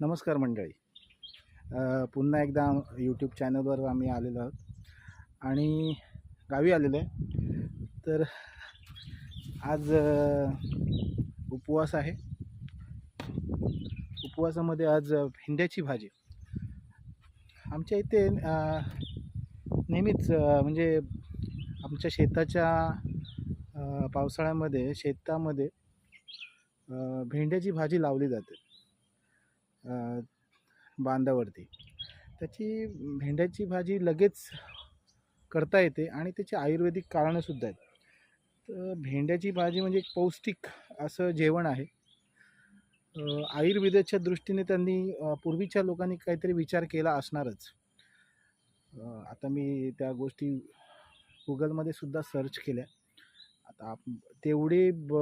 नमस्कार मंडळी. पुन्हा एकदा यूट्यूब चॅनलवर आम्ही आलेलो आहोत. आणि गावी आलेलो आहे. तर आज उपवास आहे. उपवासामध्ये आज भेंड्याची भाजी. आमच्या इथे नेहमीच म्हणजे आमच्या शेताच्या पावसाळ्यामध्ये शेतामध्ये भेंड्याची भाजी लावली जाते बांधावरती. त्याची भेंड्याची भाजी लगेच करता येते आणि त्याची आयुर्वेदिक कारणंसुद्धा आहेत. तर भेंड्याची भाजी म्हणजे एक पौष्टिक असं जेवण आहे. आयुर्वेदाच्या दृष्टीने त्यांनी पूर्वीच्या लोकांनी काहीतरी विचार केला असणारच. आता मी त्या गोष्टी गुगलमध्ये सुद्धा सर्च केल्या. आता आप तेवढे ब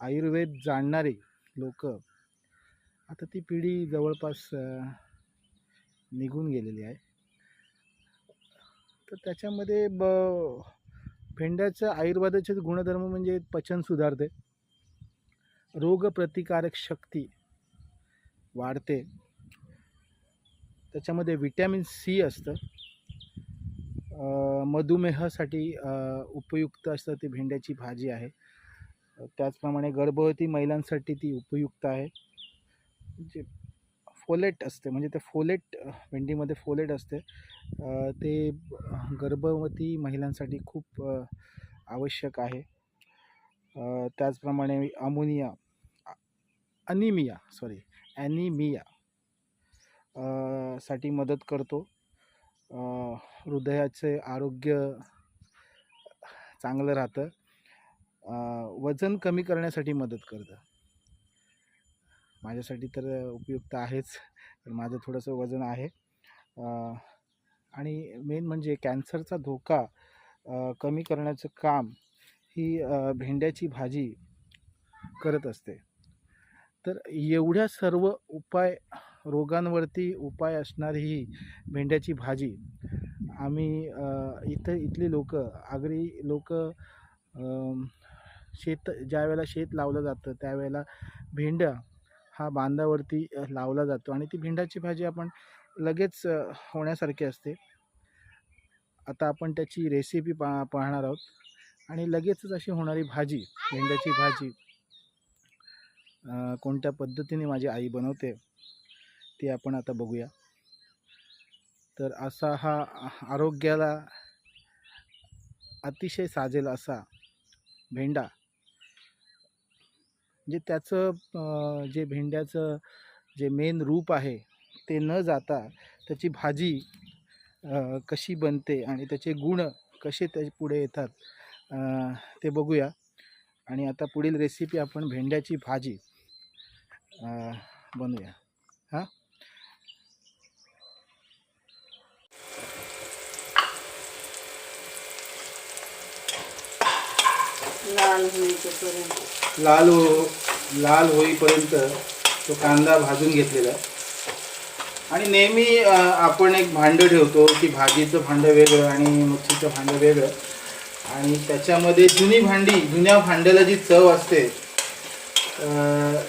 आयुर्वेद जाणणारे लोक आता ती पिढी जवळपास निघून गेलेली आहे. तर त्याच्यामध्ये ब भेंड्याचं आयुर्वेदाचे गुणधर्म म्हणजे पचन सुधारते. रोगप्रतिकारक शक्ती वाढते. त्याच्यामध्ये विटॅमिन सी असतं. मधुमेहासाठी उपयुक्त असतं ती भेंड्याची भाजी आहे. त्याचप्रमाणे गर्भवती महिलांसाठी ती उपयुक्त आहे. जे फोलेट असते म्हणजे ते फोलेट भेंडीमध्ये फोलेट असते. ते गर्भवती महिलांसाठी खूप आवश्यक आहे. त्याचप्रमाणे अमोनिया अनिमिया सॉरी ॲनिमिया साठी मदत करतो. हृदयाचे आरोग्य चांगलं राहतं. वजन कमी करण्यासाठी मदत करतं. माझ्यासाठी तर उपयुक्त आहेच तर माझं थोडंसं वजन आहे. आणि मेन म्हणजे कॅन्सरचा धोका कमी करण्याचं काम ही भेंड्याची भाजी करत असते. तर एवढ्या सर्व उपाय रोगांवरती उपाय असणारी ही भेंड्याची भाजी. आम्ही इथं इथली लोक आगरी लोक शेत ज्या वेळेला शेत लावलं जातं त्यावेळेला भेंड्या हा बांधावरती लावला जातो. आणि ती भेंड्याची भाजी आपण लगेच होण्यासारखी असते. आता आपण त्याची रेसिपी पा पाहणार आहोत. आणि लगेचच अशी होणारी भाजी भेंड्याची भाजी कोणत्या पद्धतीने माझी आई बनवते ते आपण आता बघूया. तर असा हा आरोग्याला अतिशय साजेल असा भेंडा म्हणजे त्याचं जे भेंड्याचं जे मेन रूप आहे ते न जाता त्याची भाजी कशी बनते आणि त्याचे गुण कसे त्या पुढे येतात ते बघूया. आणि आता पुढील रेसिपी आपण भेंड्याची भाजी बनवूया हां लाल होईपर्यंत. लाल हो लाल होईपर्यंत तो कांदा भाजून घेतलेला. आहे आणि नेहमी आपण एक भांडं ठेवतो की भाजीचं भांडं वेगळं आणि मच्छीचं भांडं वेगळं. आणि त्याच्यामध्ये जुनी भांडी जुन्या भांड्याला जी चव असते भांड्यांना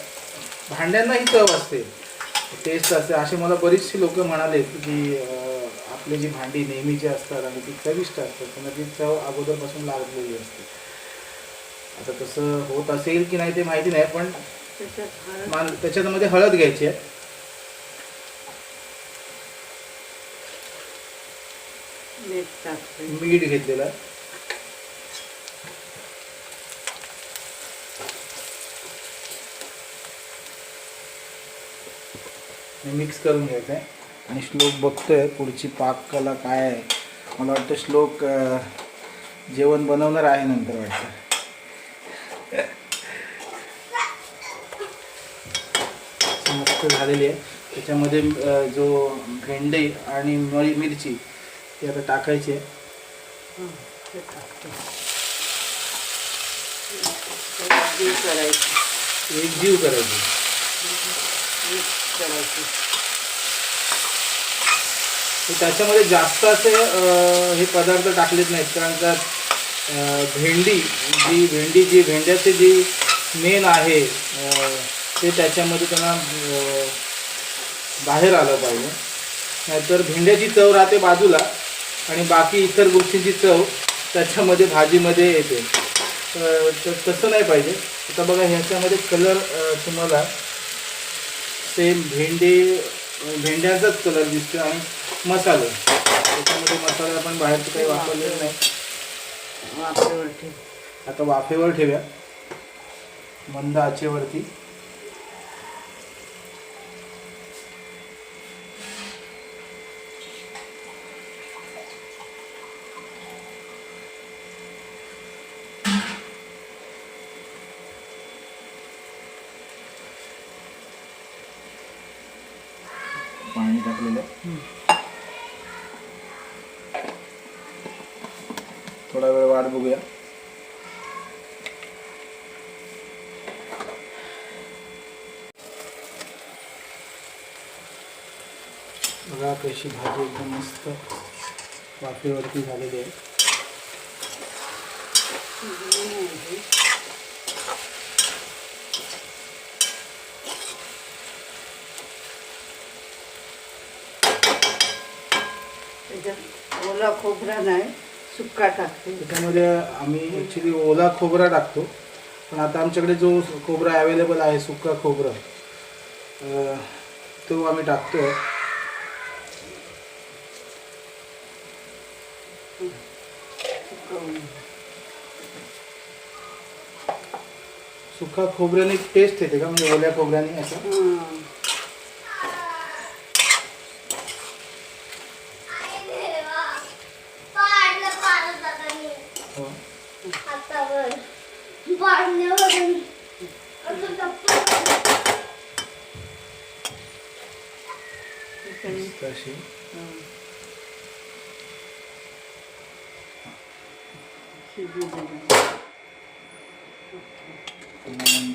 भांड्यांनाही चव असते. टेस्ट असते. असे मला बरीचशी लोक म्हणाले की आपली जी भांडी नेहमीची असतात आणि ती चविष्ट असतात त्यांना ती चव अगोदरपासून लागलेली असते. आता तसं होत असेल की नाही ते माहिती नाही पण मान- त्याच्यामध्ये हळद घ्यायची आहे. मीठ घेतलेलं. मिक्स करून घ्यायचं आहे आणि श्लोक बघतोय पुढची पाककला काय आहे. मला वाटतं श्लोक जेवण बनवणार आहे नंतर वाटतं. मस्त झालेली आहे. त्याच्यामध्ये जो भेंडे आणि मळी मिरची ती आता टाकायची आहे. हं, एक जीव करायची. त्याच्यामध्ये जास्त असे हे पदार्थ टाकलेत नाहीत. कारण त्यात भेंडी जी भेंडी जी भेंड्याचे जी मेन आहे ते त्याच्यामध्ये त्यांना बाहेर आलं पाहिजे. नाहीतर भेंड्याची चव राहते बाजूला आणि बाकी इतर गोष्टींची चव त्याच्यामध्ये भाजीमध्ये येते. तर तर तसं नाही पाहिजे. आता बघा ह्याच्यामध्ये कलर तुम्हाला सेम भेंडी भेंड्यांचाच कलर दिसतो आणि मसाले. त्याच्यामध्ये मसाले आपण बाहेरचे काही वापरलेले नाही. वाफेवर ठेव. आता वाफेवर ठेवूया. मंद आचेवरती. पाणी टाकलेलं आहे. थोडा वेळ वाट बघूया बघा कशी भाजी एकदम मस्त वाफेवरती झालेली आहे त्याच्यात ओला खोबरा नाही सुक्का टाकते. त्याच्यामध्ये आम्ही ॲक्च्युली ओला खोबरा टाकतो. पण आता आमच्याकडे जो खोबरा अवेलेबल आहे सुका खोबरं तो आम्ही टाकतो. सुका खोबऱ्याने टेस्ट येते का? म्हणजे ओल्या खोबऱ्याने असं हं. पाडलं पाडत आता मी हो हातावर पाडण्यावरून असं टप्पा त्याच्याने, मस्त अशी हं. शिजू दिलं. पुन्हा